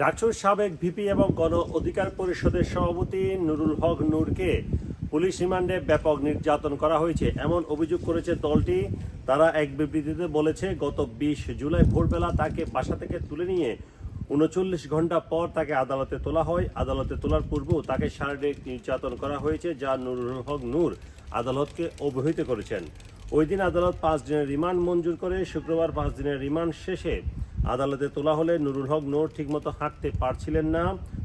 ডাকসুর সাবেক ভিপি এবং গণ অধিকার পরিষদের সভাপতি নুরুল হক নূরকে পুলিশ রিমান্ডে ব্যাপক নির্যাতন করা হয়েছে। এমন অভিযোগ করেছে দলটি। তারা এক বিবৃতিতে বলেছে, গত বিশ জুলাই ভোরবেলা তাকে বাসা থেকে তুলে নিয়ে উনচল্লিশ ঘণ্টা পর তাকে আদালতে তোলা হয়। আদালতে তোলার পূর্বেও তাকে শারীরিক নির্যাতন করা হয়েছে, যা নুরুল হক নূর আদালতকে অবহিত করেছেন। ওই দিন আদালত পাঁচ দিনের রিমান্ড মঞ্জুর করে শুক্রবার পাঁচ দিনের রিমান্ড শেষে আদালতে তোলা হলে নুরুল হক নূর ঠিকমতো হাঁটতে পারছিলেন না।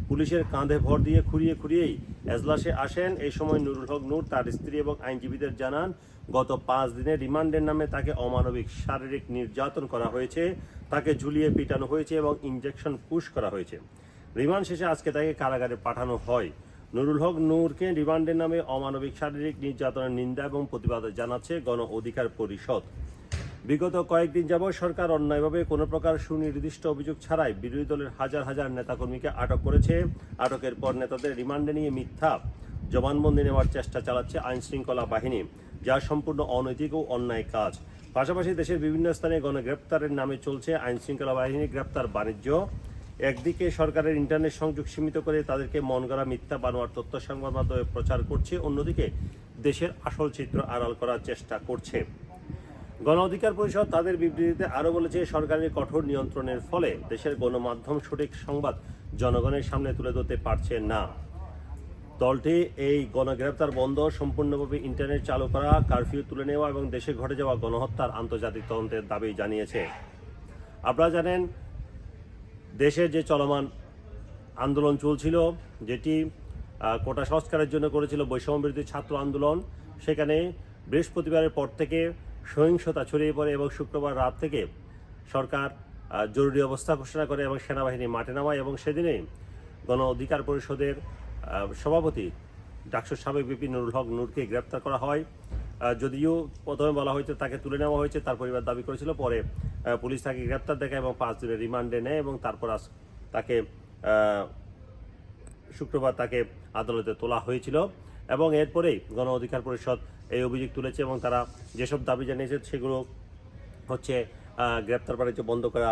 পুলিশের কাঁধে ভর দিয়ে খুঁড়িয়ে খুঁড়িয়েই এজলাসে আসেন। এই সময় নুরুল হক নূর তার স্ত্রী এবং আইনজীবীদের জানান, গত পাঁচ দিনে রিমান্ডের নামে তাকে অমানবিক শারীরিক নির্যাতন করা হয়েছে। তাকে ঝুলিয়ে পিটানো হয়েছে এবং ইনজেকশন পুশ করা হয়েছে। রিমান্ড শেষে আজকে তাকে কারাগারে পাঠানো হয়। নুরুল হক নূরকে রিমান্ডের নামে অমানবিক শারীরিক নির্যাতনের নিন্দা এবং প্রতিবাদ জানাচ্ছে গণ অধিকার পরিষদ। বিগত কয়েকদিন যাবৎ সরকার অন্যায়ভাবে কোনো প্রকার সুনির্দিষ্ট অভিযোগ ছাড়াই বিরোধী দলের হাজার হাজার নেতাকর্মীকে আটক করেছে। আটকের পর নেতাদের রিমান্ডে নিয়ে মিথ্যা জবানবন্দি নেওয়ার চেষ্টা চালাচ্ছে আইন শৃঙ্খলা বাহিনী, যা সম্পূর্ণ অনৈতিক ও অন্যায় কাজ। পাশাপাশি দেশের বিভিন্ন স্থানে গণগ্রেপ্তারের নামে চলছে আইন শৃঙ্খলা বাহিনীর গ্রেপ্তার বাণিজ্য। একদিকে সরকারের ইন্টারনেট সংযোগ সীমিত করে তাদেরকে মন গড়া মিথ্যা বানোয়ার তথ্য সংবাদ মাধ্যমে প্রচার করছে, অন্যদিকে দেশের আসল চিত্র আড়াল করার চেষ্টা করছে। গণ অধিকার পরিষদ তাদের বিবৃতিতে আরও বলেছে, সরকারের কঠোর নিয়ন্ত্রণের ফলে দেশের গণমাধ্যম সঠিক সংবাদ জনগণের সামনে তুলে ধরতে পারছে না। দলটি এই গণগ্রেপ্তার বন্ধ, সম্পূর্ণভাবে ইন্টারনেট চালু করা, কারফিউ তুলে নেওয়া এবং দেশে ঘটে যাওয়া গণহত্যার আন্তর্জাতিক তদন্তের দাবি জানিয়েছে। আপনারা জানেন, দেশের যে চলমান আন্দোলন চলছিল, যেটি কোটা সংস্কারের জন্য করেছিল বৈষম্য বিরোধী ছাত্র আন্দোলন, সেখানে বৃহস্পতিবারের পর থেকে সহিংসতা ছড়িয়ে পড়ে এবং শুক্রবার রাত থেকে সরকার জরুরি অবস্থা ঘোষণা করে এবং সেনাবাহিনী মাঠে নামায় এবং সেদিনেই গণ অধিকার পরিষদের সভাপতি ডাকসুর সাবেক বিপি নুরুল হক নূরকে গ্রেপ্তার করা হয়। যদিও প্রথমে বলা হয়েছে তাকে তুলে নেওয়া হয়েছে, তার পরিবার দাবি করেছিল, পরে পুলিশ তাকে গ্রেপ্তার দেখায় এবং পাঁচ দিনের রিমান্ডে নেয় এবং তারপর তাকে শুক্রবার তাকে আদালতে তোলা হয়েছিল। এবং এরপরেই গণ অধিকার পরিষদ এই অভিযোগ তুলেছে এবং তারা যেসব দাবি জানিয়েছে সেগুলো হচ্ছে গ্রেপ্তার বাণিজ্য বন্ধ করা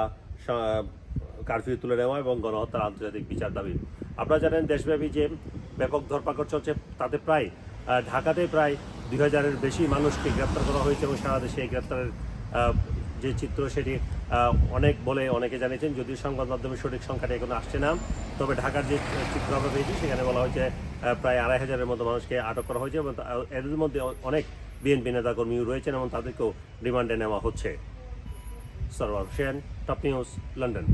কারফিউ তুলে নেওয়া এবং গণহত্যার আন্তর্জাতিক বিচার দাবি। আপনারা জানেন দেশব্যাপী যে ব্যাপক ধরপাকড় চলছে, তাতে প্রায় ঢাকাতে প্রায় দুই হাজারের বেশি মানুষকে গ্রেপ্তার করা হয়েছে এবং সারা দেশে এই গ্রেপ্তারের যে চিত্র সেটি অনেক বলে অনেকে জানিয়েছেন, যদিও সংবাদ মাধ্যমে সঠিক সংখ্যাটা এখনও আসছে না। তবে ঢাকার যে চিত্র আমরা পেয়েছি, সেখানে বলা হয়েছে প্রায় আড়াই হাজারের মতো মানুষকে আটক করা হয়েছে এবং এদের মধ্যে অনেক বিএনপি নেতাকর্মীও রয়েছেন এবং তাদেরকেও রিমান্ডে নেওয়া হচ্ছে। Sarwar Hossain, top news, London.